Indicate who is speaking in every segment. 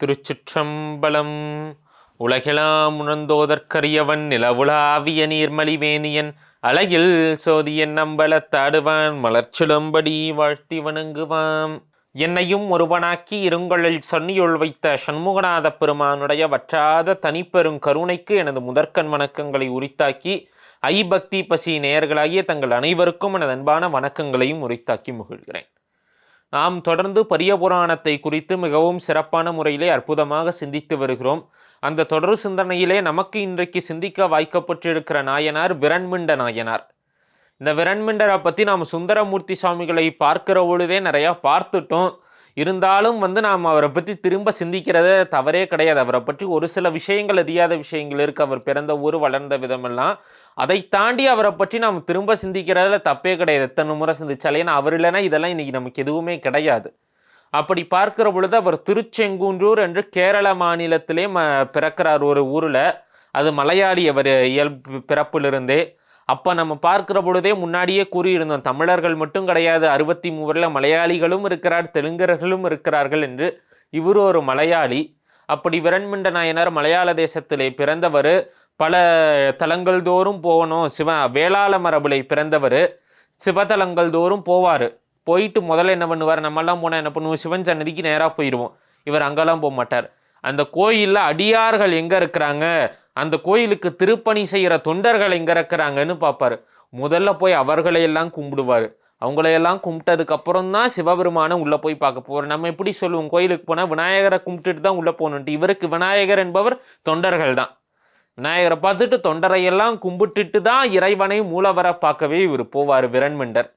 Speaker 1: திருச்சிற்றம்பலம். உலகெலாம் உணர்ந்தோதற்கரியவன் நிலவுலாவிய நீர்மலிவேனியன் அழகில் சோதியன் நம்பலத்தாடுவான் மலர்ச்சிலும்படி வாழ்த்தி வணங்குவான். என்னையும் ஒருவனாக்கி இருங்கொழில் சொன்னியுள் வைத்த சண்முகநாத பெருமானுடைய வற்றாத தனிப்பெரும் கருணைக்கு எனது முதற்கண் வணக்கங்களை உரித்தாக்கி ஐபக்தி பசி நேயர்களாகிய தங்கள் அனைவருக்கும் எனது அன்பான வணக்கங்களையும் உரித்தாக்கி முகிழ்கிறேன். நாம் தொடர்ந்து பரிய புராணத்தை குறித்து மிகவும் சிறப்பான முறையிலே அற்புதமாக சிந்தித்து வருகிறோம். அந்த தொடர் சிந்தனையிலே நமக்கு இன்றைக்கு சிந்திக்க வாய்க்கப்பட்டிருக்கிற நாயனார் விரண்மிண்ட நாயனார். இந்த விரண்மிண்டரை பற்றி நாம் சுந்தரமூர்த்தி சுவாமிகளை பார்க்கிற பொழுதே நிறையா பார்த்துட்டோம். இருந்தாலும் வந்து நாம் அவரை பற்றி திரும்ப சிந்திக்கிறத தவறே கிடையாது. அவரை பற்றி ஒரு சில விஷயங்கள் அறியாத விஷயங்கள் இருக்குது அவர் பிறந்த ஊர் வளர்ந்த விதமெல்லாம். அதை தாண்டி அவரை பற்றி நாம் திரும்ப சிந்திக்கிறதுல தப்பே கிடையாது. எத்தனை முறை சிந்திச்சாலே ஏன்னா அவர் இல்லைன்னா இதெல்லாம் இன்றைக்கி நமக்கு எதுவுமே கிடையாது. அப்படி பார்க்கிற பொழுது அவர் திருச்செங்குன்றூர் என்று கேரள மாநிலத்திலே ம பிறக்கிறார் ஒரு ஊரில். அது மலையாளி அவர் இயல்பு பிறப்பிலிருந்தே. அப்போ நம்ம பார்க்கிற பொழுதே முன்னாடியே கூறியிருந்தோம் தமிழர்கள் மட்டும் கிடையாது அறுபத்தி மூவரில் மலையாளிகளும் இருக்கிறார் தெலுங்கர்களும் இருக்கிறார்கள் என்று. இவர் ஒரு மலையாளி. அப்படி விரண்மிண்ட நாயனார் மலையாள தேசத்திலே பிறந்தவர். பல தலங்கள் தோறும் போகணும் சிவ வேளாள மரபுலை பிறந்தவர். சிவதலங்கள் தோறும் போவார். போயிட்டு முதல்ல என்ன பண்ணுவார்? நம்மெல்லாம் போனால் என்ன பண்ணுவோம்? சிவன் சன்னதிக்கு நேராக போயிடுவோம் இவர் அங்கெல்லாம் போக மாட்டார். அந்த கோயிலில் அடியார்கள் எங்கே இருக்கிறாங்க? அந்த கோயிலுக்கு திருப்பணி செய்கிற தொண்டர்கள் எங்கே இருக்கிறாங்கன்னு பார்ப்பாரு. முதல்ல போய் அவர்களையெல்லாம் கும்பிடுவார். அவங்களையெல்லாம் கும்பிட்டதுக்கப்புறம் தான் சிவபெருமானை உள்ளே போய் பார்க்க போகிறோம் நம்ம எப்படி சொல்லுவோம்? கோயிலுக்கு போனால் விநாயகரை கும்பிட்டுட்டு தான் உள்ளே போகணுன்ட்டு இவருக்கு விநாயகர் என்பவர் தொண்டர்கள் தான். விநாயகரை பார்த்துட்டு தொண்டரையெல்லாம் கும்பிட்டுட்டு தான் இறைவனை மூலவரை பார்க்கவே இவர் போவார் விரண்மண்டர்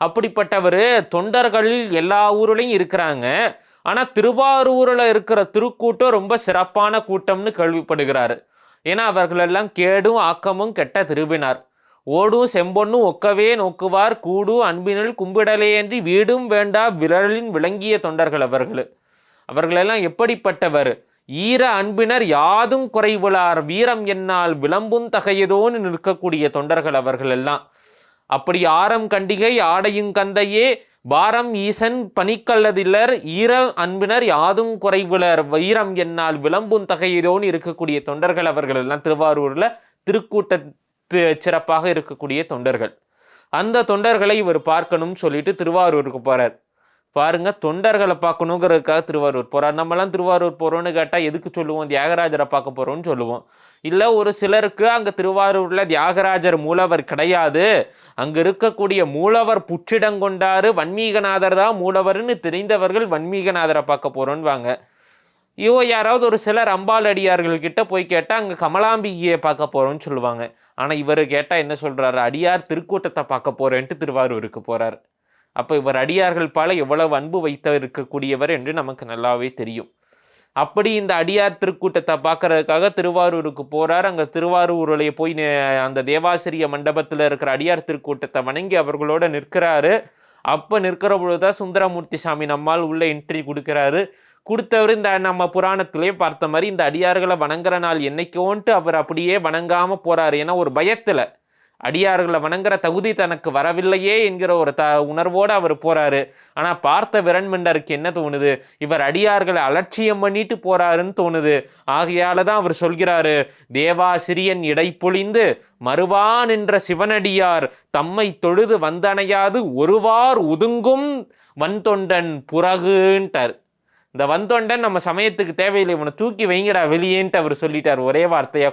Speaker 1: அப்படிப்பட்டவர் தொண்டர்கள் எல்லா ஊர்லேயும் இருக்கிறாங்க. ஆனால் திருவாரூரில் இருக்கிற திருக்கூட்டம் ரொம்ப சிறப்பான கூட்டம்னு கேள்விப்படுகிறாரு. ஏன்னா அவர்களெல்லாம் கேடும் ஆக்கமும் கெட்ட திருவினார். ஓடும் செம்பொன்னும் ஒக்கவே நோக்குவார் கூடு அன்பினில் கும்பிடலேயன்றி வீடும் வேண்டா விரலின் விளங்கிய தொண்டர்கள் அவர்கள். அவர்களெல்லாம் எப்படிப்பட்டவர்? ஈர அன்பினர் யாதும் குறைவுளார் வீரம் என்னால் விளம்பும் தகையதோன்னு நிற்கக்கூடிய தொண்டர்கள் அவர்களெல்லாம். அப்படி ஆரம் கண்டிகை ஆடையும் கந்தையே பாரம் ஈசன் பனிக்கல்லதில்லர் ஈர அன்பினர் யாதும் குறைவுலர். வீரம் என்னால் விளம்பும் தகையதோன்னு இருக்கக்கூடிய தொண்டர்கள் அவர்கள் எல்லாம் திருவாரூரில் திருக்கூட்ட சிறப்பாக இருக்கக்கூடிய தொண்டர்கள். அந்த தொண்டர்களை இவர் பார்க்கணும்னு சொல்லிட்டு திருவாரூருக்கு போகிறார் பாருங்க தொண்டர்களை பார்க்கணுங்கிறதுக்காக திருவாரூர் போகிறார் நம்மலாம் திருவாரூர் போகிறோன்னு கேட்டால் எதுக்கு சொல்லுவோம்? தியாகராஜரை பார்க்க போகிறோன்னு சொல்லுவோம். இல்லை ஒரு சிலருக்கு அங்கே திருவாரூரில் தியாகராஜர் மூலவர் கிடையாது. அங்கே இருக்கக்கூடிய மூலவர் புற்றிடங்கொண்டாரு வன்மீகநாதர் தான் மூலவர்னு தெரிந்தவர்கள் வன்மீகநாதரை பார்க்க போகிறோன்வாங்க இவோ யாராவது ஒரு சிலர் அம்பாள் அடியார்கள் கிட்ட போய் கேட்டால் அங்கே கமலாம்பிகையை பார்க்க போகிறோன்னு சொல்லுவாங்க. ஆனால் இவர் கேட்டால் என்ன சொல்கிறாரு அடியார் திருக்கூட்டத்தை பார்க்க போகிறேன்ட்டு திருவாரூருக்கு போகிறார் அப்போ இவர் அடியார்கள் பால எவ்வளவு அன்பு வைத்த இருக்கக்கூடியவர் என்று நமக்கு நல்லாவே தெரியும். அப்படி இந்த அடியார் திருக்கூட்டத்தை பார்க்கறதுக்காக திருவாரூருக்கு போகிறார் அங்கே திருவாரூரில் போய் அந்த தேவாசிரிய மண்டபத்தில் இருக்கிற அடியார் திருக்கூட்டத்தை வணங்கி அவர்களோட நிற்கிறாரு. அப்போ நிற்கிற பொழுதுதான் சுந்தரமூர்த்தி சாமி நம்மால் உள்ள என்ட்ரி கொடுக்குறாரு. கொடுத்தவர் இந்த நம்ம புராணத்திலே பார்த்த மாதிரி இந்த அடியார்களை வணங்குற நாள் என்னைக்கோன்ட்டு அவர் அப்படியே வணங்காம போறாரு. ஏன்னா ஒரு பயத்துல. அடியார்களை வணங்குற தகுதி தனக்கு வரவில்லையே என்கிற ஒரு த உணர்வோடு அவர் போறாரு. ஆனால் பார்த்த விரண்மண்டருக்கு என்ன தோணுது? இவர் அடியார்களை அலட்சியம் பண்ணிட்டு போறாருன்னு தோணுது. ஆகையால தான் அவர் சொல்கிறாரு தேவாசிரியன் இடைப்பொழிந்து மறுவான் என்ற சிவனடியார் தம்மை தொழுது வந்தணையாது ஒருவார் ஒதுங்கும் வன்தொண்டன் புறகுன்ட்டார். இந்த வந்தொண்டன் நம்ம சமயத்துக்கு தேவையில்லை இவனை தூக்கி வைங்கடா வெளியேன்ட்டு அவர் சொல்லிட்டார் ஒரே வார்த்தையா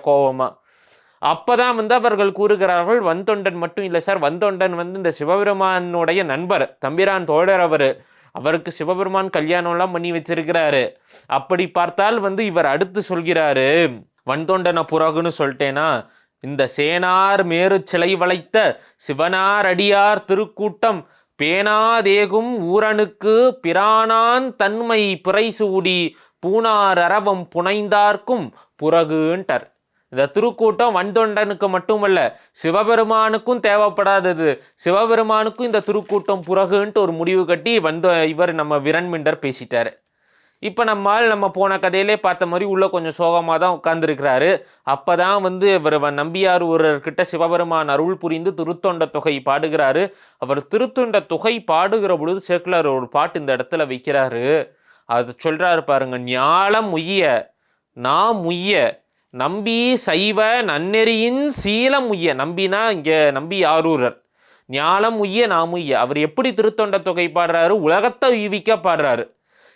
Speaker 1: அப்போ தான் வந்து அவர்கள் கூறுகிறார்கள் வந்தொண்டன் மட்டும் இல்லை சார். வந்தொண்டன் வந்து இந்த சிவபெருமானுடைய நண்பர் தம்பிரான் தோழர் அவர். அவருக்கு சிவபெருமான் கல்யாணம்லாம் பண்ணி வச்சிருக்கிறாரு. அப்படி பார்த்தால் வந்து இவர் அடுத்து சொல்கிறாரு வந்தொண்டன புறகுன்னு சொல்லிட்டேனா? இந்த சேனார் மேரு சிலை வளைத்த சிவனார் அடியார் திருக்கூட்டம் பேனாதேகும் ஊரனுக்கு பிரானான் தன்மை பிறைசூடி பூனார் அரவம் புனைந்தார்க்கும் புறகுன்ட்டார். இந்த திருக்கூட்டம் வன்தொண்டனுக்கு மட்டுமல்ல சிவபெருமானுக்கும் தேவைப்படாதது. சிவபெருமானுக்கும் இந்த திருக்கூட்டம் புறகுன்ட்டு ஒரு முடிவு கட்டி வந்த இவர் நம்ம விரண்மிண்டர் பேசிட்டார். இப்போ நம்மால் நம்ம போன கதையிலே பார்த்த மாதிரி உள்ளே கொஞ்சம் சோகமாக தான் உட்காந்துருக்கிறாரு அப்போ தான் வந்து இவர் வ- நம்பியார் ஒருவர்கிட்ட சிவபெருமான் அருள் புரிந்து திருத்தொண்ட தொகை பாடுகிறாரு. அவர் திருத்தொண்ட தொகை பாடுகிற பொழுது சேக்குலார் ஒரு பாட்டு இந்த இடத்துல வைக்கிறாரு. அது சொல்கிறாரு பாருங்க ஞாலம் உய்ய நாம் உய்ய நம்பி சைவ நன்னெறியின் சீலம் உய்ய. நம்பினா இங்கே நம்பி ஆரூரர் ஞாலம் உய்ய நாம் உய்ய. அவர் எப்படி திருத்தொண்ட தொகை பாடுறாரு? உலகத்தை உய்விக்க பாடுறாரு.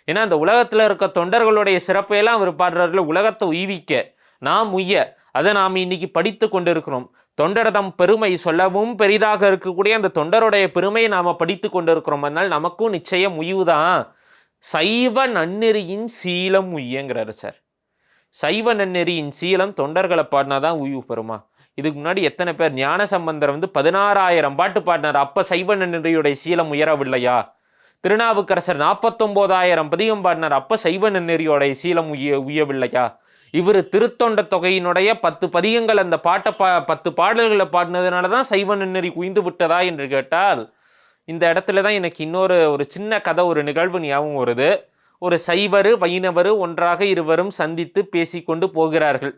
Speaker 1: ஏன்னா அந்த உலகத்தில் இருக்க தொண்டர்களுடைய சிறப்பையெல்லாம் அவர் பாடுறாருல உலகத்தை உய்விக்க. நாம் உய்ய. அதை நாம் இன்னைக்கு படித்து கொண்டிருக்கிறோம். தொண்டரதம் பெருமை சொல்லவும் பெரிதாக இருக்கக்கூடிய அந்த தொண்டருடைய பெருமையை நாம் படித்து கொண்டிருக்கிறோம். அதனால் நமக்கும் நிச்சயம் உய்வு தான் சைவ நன்னெறியின் சீலம் உய்யங்கிறாரு சார். சைவ நன்னெறியின் சீலம் தொண்டர்களை பாடினா தான் உய்வு பெறுமா? இதுக்கு முன்னாடி எத்தனை பேர் ஞான சம்பந்தர் வந்து பதினாறாயிரம் பாட்டு பாடினார். அப்போ சைவ நன்னெறியுடைய சீலம் உயரவில்லையா? திருநாவுக்கரசர் நாற்பத்தொம்போதாயிரம் பதிகம் பாடினார். அப்போ சைவ நன்னெறியோடைய சீலம் உய உயவில்லையா? இவர் திருத்தொண்ட தொகையினுடைய பத்து பதிகங்கள் அந்த பாட்டை பா பத்து பாடல்களை பாடினதுனால தான் சைவ நன்னெறி குய்ந்து விட்டதா என்று கேட்டால் இந்த இடத்துல தான் எனக்கு இன்னொரு ஒரு சின்ன கதை ஒரு நிகழ்வு ஞாபகம் வருது. ஒரு சைவரு வைணவரு ஒன்றாக இருவரும் சந்தித்து பேசிக்கொண்டு போகிறார்கள்.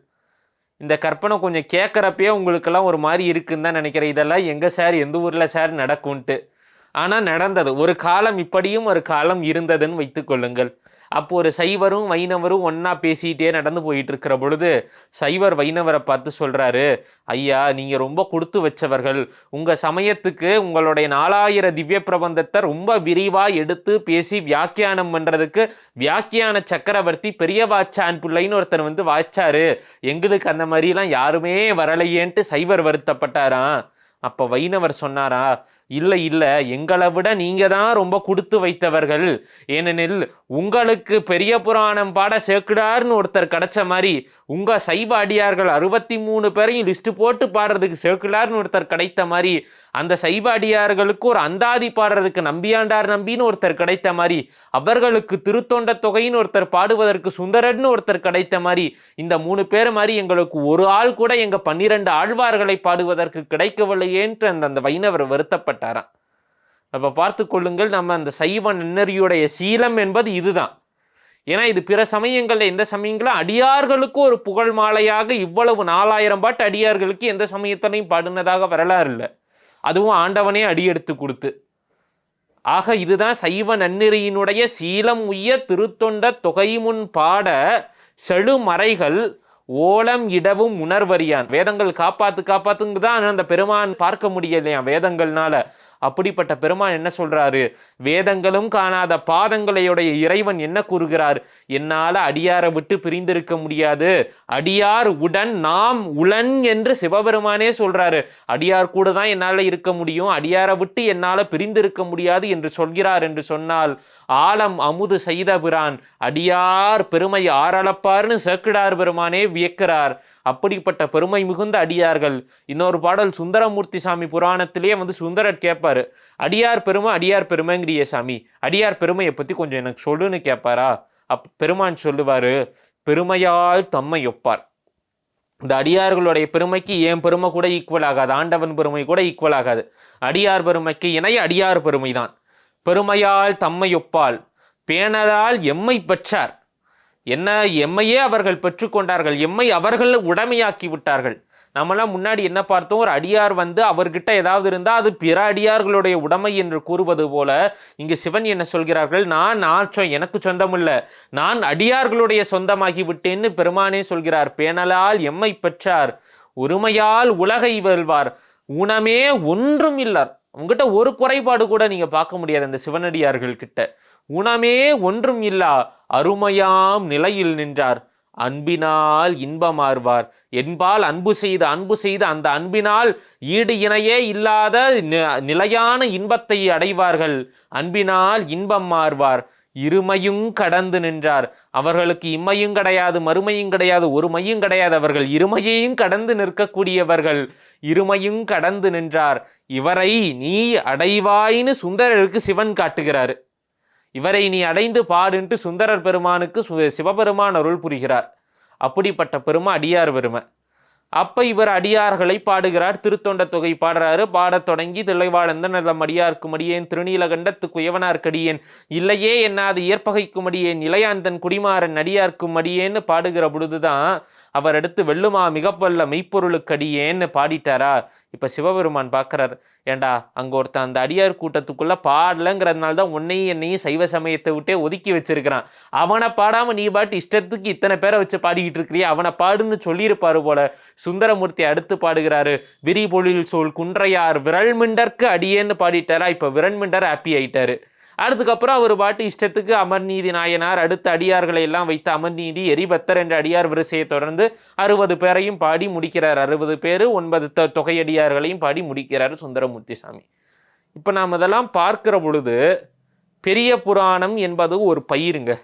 Speaker 1: இந்த கற்பனை கொஞ்சம் கேட்குறப்பயே உங்களுக்கெல்லாம் ஒரு மாதிரி இருக்குன்னு தான் நினைக்கிறேன். இதெல்லாம் எங்கே சார் எந்த ஊரில் சார் நடக்கும்ன்ட்டு. ஆனால் நடந்தது. ஒரு காலம் இப்படியும் ஒரு காலம் இருந்ததுன்னு வைத்துக்கொள்ளுங்கள் அப்போ ஒரு சைவரும் வைணவரும் ஒன்றா பேசிகிட்டே நடந்து போயிட்டு இருக்கிற பொழுது சைவர் வைணவரை பார்த்து சொல்கிறாரு ஐயா நீங்கள் ரொம்ப கொடுத்து வச்சவர்கள். உங்கள் சமயத்துக்கு உங்களுடைய நாலாயிர திவ்ய பிரபந்தத்தை ரொம்ப விரிவாக எடுத்து பேசி வியாக்கியானம் பண்ணுறதுக்கு வியாக்கியான சக்கரவர்த்தி பெரிய வாச்சான் பிள்ளைன்னு ஒருத்தர் வந்து வாய்ச்சாரு. எங்களுக்கு அந்த மாதிரிலாம் யாருமே வரலையேன்ட்டு சைவர் வருத்தப்பட்டாராம். அப்போ வைணவர் சொன்னாரா இல்லை இல்லை. எங்களை விட நீங்கள் தான் ரொம்ப கொடுத்து வைத்தவர்கள். ஏனெனில் உங்களுக்கு பெரிய புராணம் பாட சேர்க்கிறார்னு ஒருத்தர் கிடைச்ச மாதிரி உங்கள் சைவ அடியார்கள் அறுபத்தி மூணு பேரையும் லிஸ்ட்டு போட்டு பாடுறதுக்கு சேர்க்கிறார்னு ஒருத்தர் கிடைத்த மாதிரி அந்த சைவாடியார்களுக்கு ஒரு அந்தாதி பாடுறதுக்கு நம்பியாண்டார் நம்பின்னு ஒருத்தர் கிடைத்த மாதிரி அவர்களுக்கு திருத்தொண்ட தொகைன்னு ஒருத்தர் பாடுவதற்கு சுந்தரன்னு ஒருத்தர் கிடைத்த மாதிரி இந்த மூணு பேர் மாதிரி எங்களுக்கு ஒரு ஆள் கூட எங்கள் பன்னிரண்டு ஆழ்வார்களை பாடுவதற்கு கிடைக்கவில்லையேன்ட்டு அந்த அந்த வைணவர் வருத்தப்பட்டாராம். அப்போ பார்த்து கொள்ளுங்கள் நம்ம அந்த சைவ நன்னறியுடைய சீலம் என்பது இதுதான். ஏன்னா இது பிற சமயங்களில் எந்த சமயங்களும் அடியார்களுக்கு ஒரு புகழ் மாலையாக இவ்வளவு நாலாயிரம் பாட்டு அடியார்களுக்கு எந்த சமயத்திலையும் பாடினதாக வரலாறு இல்லை. அதுவும் ஆண்டவனே அடியெடுத்து கொடுத்து. ஆக இதுதான் சைவ நன்னெறியினுடைய சீலம் உய்ய திருத்தொண்ட தொகை முன் பாட செழுமறைகள் ஓலம் இடவும் உணர்வறியான். வேதங்கள் காப்பாத்து காப்பாத்துங்க தான் அந்த பெருமான் பார்க்க முடியலையா வேதங்கள்னால. அப்படிப்பட்ட பெருமான் என்ன சொல்றாரு? வேதங்களும் காணாத பாதங்களையுடைய இறைவன் என்ன கூறுகிறார்? என்னால அடியாரை விட்டு பிரிந்திருக்க முடியாது. அடியார் உடன் நாம் உளன் என்று சிவபெருமானே சொல்றாரு. அடியார் கூட தான் என்னால் இருக்க முடியும். அடியாரை விட்டு என்னால் பிரிந்திருக்க முடியாது என்று சொல்கிறார் என்று சொன்னால் ஆலம் அமுது செய்த பிரான் அடியார் பெருமை ஆரளப்பார்னு சேக்கிடார் பெருமானே வியக்கிறார். அப்படிப்பட்ட பெருமை மிகுந்த அடியார்கள். இன்னொரு பாடல் சுந்தரமூர்த்தி சாமி புராணத்திலேயே வந்து சுந்தரர் கேட்பாரு. அடியார் பெருமை அடியார் பெருமைங்கிறிய சாமி. அடியார் பெருமையை பற்றி கொஞ்சம் எனக்கு சொல்லுன்னு கேட்பாரா? அப் பெருமான் சொல்லுவார் பெருமையால் தம்மை ஒப்பார். இந்த அடியார்களுடைய பெருமைக்கு என் பெருமை கூட ஈக்குவல் ஆகாது? ஆண்டவன் பெருமை கூட ஈக்குவல் ஆகாது. அடியார் பெருமைக்கு இணைய அடியார் பெருமைதான். பெருமையால் தம்மை ஒப்பால். பேணலால் எம்மை பெற்றார். என்ன எம்மையே அவர்கள் பெற்றுக்கொண்டார்கள் எம்மை அவர்கள் உடமையாக்கி விட்டார்கள் நம்மளாம் முன்னாடி என்ன பார்த்தோம்? ஒரு அடியார் வந்து அவர்கிட்ட ஏதாவது இருந்தால் அது பிற அடியார்களுடைய உடைமை என்று கூறுவது போல இங்கு சிவன் என்ன சொல்கிறார்கள்? நான் நான் சொ எனக்கு சொந்தமில்லை. நான் அடியார்களுடைய சொந்தமாகி விட்டேன்னு பெருமானே சொல்கிறார். பேணலால் எம்மை பெற்றார். உரிமையால் உலகை வெல்வார். ஊனமே ஒன்றும் இல்லார். உங்ககிட்ட ஒரு குறைபாடு கூட நீங்கள் பார்க்க முடியாது அந்த சிவனடியார்கள் கிட்ட உணமே ஒன்றும் இல்லா அருமையாம் நிலையில் நின்றார். அன்பினால் இன்பமார்வார். என்பால் அன்பு செய்து அன்பு செய்து அந்த அன்பினால் ஈடு இணையே இல்லாத நிலையான இன்பத்தை அடைவார்கள். அன்பினால் இன்பம் மாறுவார். இருமையும் கடந்து நின்றார். அவர்களுக்கு இம்மையும் கிடையாது மறுமையும் கிடையாது ஒரு மையும் கிடையாது. அவர்கள் இருமையையும் கடந்து நிற்கக்கூடியவர்கள். இருமையும் கடந்து நின்றார். இவரை நீ அடைவாய்னு சுந்தரருக்கு சிவன் காட்டுகிறார். இவரை நீ அடைந்து பாடுன்ட்டு சுந்தரர் பெருமானுக்கு சு- சிவபெருமான் அருள் புரிகிறார். அப்படிப்பட்ட பெருமை அடியார் பெருமை. அப்ப இவர் அடியார்களை பாடுகிறார். திருத்தொண்ட தொகை பாடுறாரு. பாடத் தொடங்கி திளைவாழ்ந்த நல்லம் அடியார்க்கும் அடியேன் திருநீலகண்டத்து குயவனார்க்கடியேன் இல்லையே என்னாது ஏற்பகைக்கும் அடியேன் இளையாந்தன் குடிமாறன் அடியார்க்கும் அடியேன்னு பாடுகிற பொழுதுதான் அவர் அடுத்து வெள்ளுமா மிகப்பல்ல மெய்ப்பொருளுக்கடியேன்னு பாடிட்டாரா? இப்போ சிவபெருமான் பார்க்குறார் ஏண்டா அங்கே ஒருத்தன் அந்த அடியார் கூட்டத்துக்குள்ளே பாடலங்கிறதுனால தான் உன்னையும் என்னையும் சைவ சமயத்தை விட்டே ஒதுக்கி வச்சிருக்கிறான். அவனை பாடாமல் நீ பாட்டு இஷ்டத்துக்கு இத்தனை பேரை வச்சு பாடிக்கிட்டு இருக்கிறிய அவனை பாடுன்னு சொல்லியிருப்பாரு போல. சுந்தரமூர்த்தி அடுத்து பாடுகிறாரு விரிபொழில் சோல் குன்றையார் விரல்மிண்டற்கு அடியேன்னு பாடிட்டாரா இப்போ விரல்மிண்டர் ஹாப்பி ஆயிட்டாரு. அதுக்கப்புறம் அவர் பாட்டு இஷ்டத்துக்கு அமர்நீதி நாயனார் அடுத்த அடியார்களை எல்லாம் வைத்து அமர்நீதி எரிபத்தர் என்ற அடியார் வரிசையை தொடர்ந்து அறுபது பேரையும் பாடி முடிக்கிறார். அறுபது பேர் ஒன்பது தொ- தொகையடியார்களையும் பாடி முடிக்கிறார் சுந்தரமூர்த்தி சாமி இப்போ நாம் இதெல்லாம் பார்க்கிற பொழுது பெரிய புராணம் என்பது ஒரு பயிருங்க.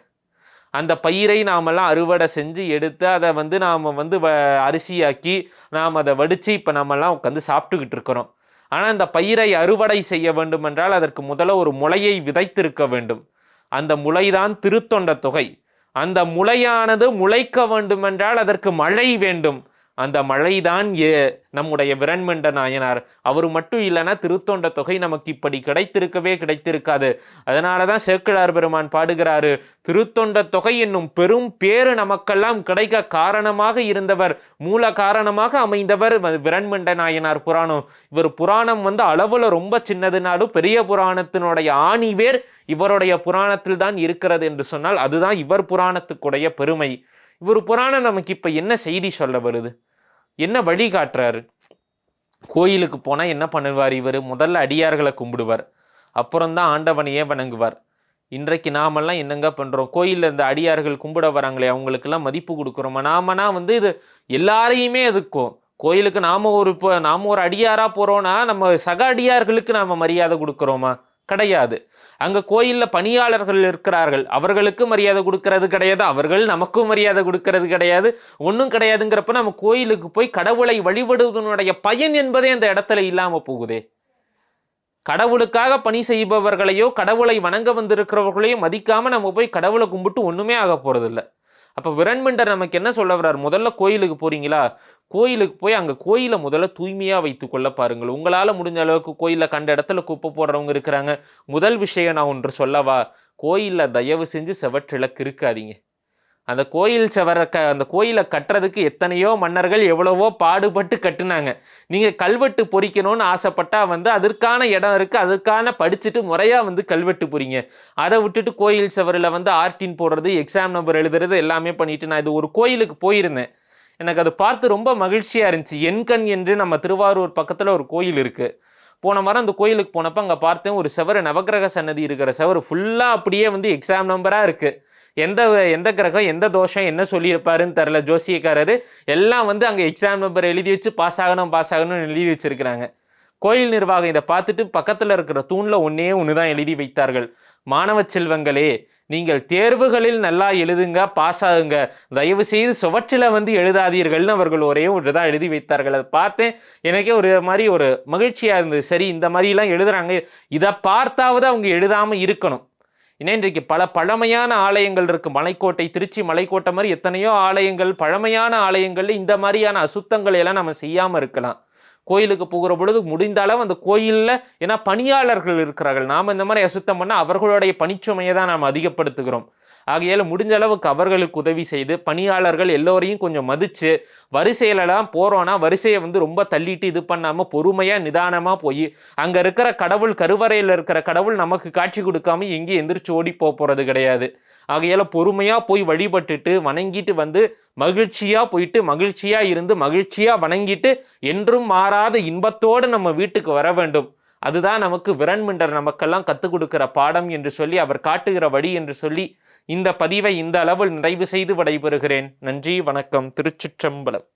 Speaker 1: அந்த பயிரை நாமெல்லாம் அறுவடை செஞ்சு எடுத்து அதை வந்து நாம் வந்து வ அரிசியாக்கி நாம் அதை வடித்து இப்போ நாமெல்லாம் உட்காந்து சாப்பிட்டுக்கிட்டு இருக்கிறோம். ஆனால் அந்த பயிரை அறுவடை செய்ய வேண்டும் என்றால் அதற்கு முதல்ல ஒரு முளையை விதைத்திருக்க வேண்டும். அந்த முளைதான் திருத்தொண்ட தொகை. அந்த முளையானது முளைக்க வேண்டுமென்றால் அதற்கு மழை வேண்டும். அந்த மழைதான் ஏ நம்முடைய விரண்மண்ட நாயனார். அவர் மட்டும் இல்லைன்னா திருத்தொண்ட தொகை நமக்கு இப்படி கிடைத்திருக்கவே கிடைத்திருக்காது. அதனால தான் சேக்கிழார் பெருமான் பாடுகிறாரு திருத்தொண்ட தொகை என்னும் பெரும் பேரு நமக்கெல்லாம் கிடைக்க காரணமாக இருந்தவர் மூல காரணமாக அமைந்தவர் விரண்மண்ட நாயனார் புராணம். இவர் புராணம் வந்து அளவில் ரொம்ப சின்னதுனாலும் பெரிய புராணத்தினுடைய ஆணிவேர் இவருடைய புராணத்தில் தான் இருக்கிறது என்று சொன்னால் அதுதான் இவர் புராணத்துக்குடைய பெருமை. இவர் புராணம் நமக்கு இப்போ என்ன செய்தி சொல்ல வருது? என்ன வழி காட்டுறாரு? கோயிலுக்கு போனால் என்ன பண்ணுவார் இவர்? முதல்ல அடியார்களை கும்பிடுவார். அப்புறம்தான் ஆண்டவனையே வணங்குவார். இன்றைக்கு நாமெல்லாம் என்னங்க பண்ணுறோம் கோயிலில் இந்த அடியார்கள் கும்பிட வராங்களே அவங்களுக்கெல்லாம் மதிப்பு கொடுக்குறோமா? நாமனா வந்து இது எல்லாரையுமே எதுக்கும்? கோயிலுக்கு நாம ஒரு இப்போ நாம ஒரு அடியாராக போகிறோன்னா நம்ம சக அடியார்களுக்கு நாம் மரியாதை கொடுக்குறோமா? கிடையாது. அங்கே கோயிலில் பணியாளர்கள் இருக்கிறார்கள். அவர்களுக்கு மரியாதை கொடுக்கறது கிடையாது. அவர்கள் நமக்கும் மரியாதை கொடுக்கறது கிடையாது. ஒன்றும் கிடையாதுங்கிறப்ப நம்ம கோயிலுக்கு போய் கடவுளை வழிபடுவதனுடைய பயன் என்பதே அந்த இடத்துல இல்லாமல் போகுதே. கடவுளுக்காக பணி செய்பவர்களையோ கடவுளை வணங்க வந்திருக்கிறவர்களையோ மதிக்காமல் நம்ம போய் கடவுளை கும்பிட்டு ஒன்றுமே ஆக போகிறதில்ல அப்போ விரண்மண்டர் நமக்கு என்ன சொல்ல வர்றார்? முதல்ல கோயிலுக்கு போகிறீங்களா கோயிலுக்கு போய் அங்கே கோயிலை முதல்ல தூய்மையாக வைத்து கொள்ள பாருங்கள். உங்களால் முடிஞ்ச அளவுக்கு கோயிலில் கண்ட இடத்துல குப்பை போடுறவங்க இருக்கிறாங்க. முதல் விஷயம் நான் ஒன்று சொல்லவா? கோயிலில் தயவு செஞ்சு செவற்றிளக்கு இருக்காதீங்க. அந்த கோயில் செவர க அந்த கோயிலை கட்டுறதுக்கு எத்தனையோ மன்னர்கள் எவ்வளவோ பாடுபட்டு கட்டுனாங்க. நீங்கள் கல்வெட்டு பொறிக்கணும்னு ஆசைப்பட்டால் வந்து அதற்கான இடம் இருக்குது அதற்கான படிச்சுட்டு முறையாக வந்து கல்வெட்டு பொறிங்க. அதை விட்டுட்டு கோயில் செவரில் வந்து ஆர்டின் போடுறது எக்ஸாம் நம்பர் எழுதுறது எல்லாமே பண்ணிவிட்டு நான் இது ஒரு கோயிலுக்கு போயிருந்தேன். எனக்கு அது பார்த்து ரொம்ப மகிழ்ச்சியாக இருந்துச்சு. எண்கண் என்று நம்ம திருவாரூர் பக்கத்தில் ஒரு கோயில் இருக்குது போன வாரம் அந்த கோயிலுக்கு போனப்போ அங்கே பார்த்தேன் ஒரு செவரு நவக்கிரக சன்னதி இருக்கிற செவரு ஃபுல்லாக அப்படியே வந்து எக்ஸாம் நம்பராக இருக்குது எந்த எந்த கிரகம் எந்த தோஷம் என்ன சொல்லியிருப்பாருன்னு தெரில ஜோசியக்காரர் எல்லாம் வந்து அங்கே எக்ஸாம் நம்பர் எழுதி வச்சு பாஸ் ஆகணும் பாஸ் ஆகணும்னு எழுதி வச்சுருக்கிறாங்க. கோயில் நிர்வாகம் இதை பார்த்துட்டு பக்கத்தில் இருக்கிற தூணில் ஒன்றே ஒன்று தான் எழுதி வைத்தார்கள். மாணவ செல்வங்களே நீங்கள் தேர்வுகளில் நல்லா எழுதுங்க பாஸ் ஆகுங்க. தயவு செய்து சுவற்றில் வந்து எழுதாதீர்கள்னு அவர்கள் ஒரே ஒன்று தான் எழுதி வைத்தார்கள். அதை பார்த்தேன். எனக்கே ஒரு மாதிரி ஒரு மகிழ்ச்சியாக இருந்தது. சரி இந்த மாதிரிலாம் எழுதுகிறாங்க இதை பார்த்தாவது அவங்க எழுதாமல் இருக்கணும். ஏன்னா இன்றைக்கு பல பழமையான ஆலயங்கள் இருக்குது மலைக்கோட்டை திருச்சி மலைக்கோட்டை மாதிரி எத்தனையோ ஆலயங்கள் பழமையான ஆலயங்களில் இந்த மாதிரியான அசுத்தங்களை எல்லாம் நம்ம செய்யாமல் இருக்கலாம். கோயிலுக்கு போகிற பொழுது முடிந்த அளவு அந்த கோயிலில் ஏன்னா பணியாளர்கள் இருக்கிறார்கள். நாம் இந்த மாதிரி அசுத்தம் பண்ணால் அவர்களுடைய பணிச்சுமையை தான் நாம் அதிகப்படுத்துகிறோம். ஆகையால் முடிஞ்ச அளவுக்கு அவர்களுக்கு உதவி செய்து பணியாளர்கள் எல்லோரையும் கொஞ்சம் மதித்து வரிசையிலலாம் போகிறோன்னா வரிசையை வந்து ரொம்ப தள்ளிட்டு இது பண்ணாமல் பொறுமையாக நிதானமாக போய் அங்கே இருக்கிற கடவுள் கருவறையில் இருக்கிற கடவுள் நமக்கு காட்சி கொடுக்காம எங்கேயும் எந்திரிச்சு ஓடி போகிறது கிடையாது. ஆகையால் பொறுமையாக போய் வழிபட்டுட்டு வணங்கிட்டு வந்து மகிழ்ச்சியாக போயிட்டு மகிழ்ச்சியாக இருந்து மகிழ்ச்சியாக வணங்கிட்டு என்றும் மாறாத இன்பத்தோடு நம்ம வீட்டுக்கு வர வேண்டும். அதுதான் நமக்கு விரண்மிண்டர் நமக்கெல்லாம் கற்றுக் கொடுக்கிற பாடம் என்று சொல்லி அவர் காட்டுகிற வழி என்று சொல்லி இந்த பதிவை இந்த அளவில் நிறைவு செய்து விடைபெறுகிறேன். நன்றி வணக்கம். திருச்சிற்றம்பலம்.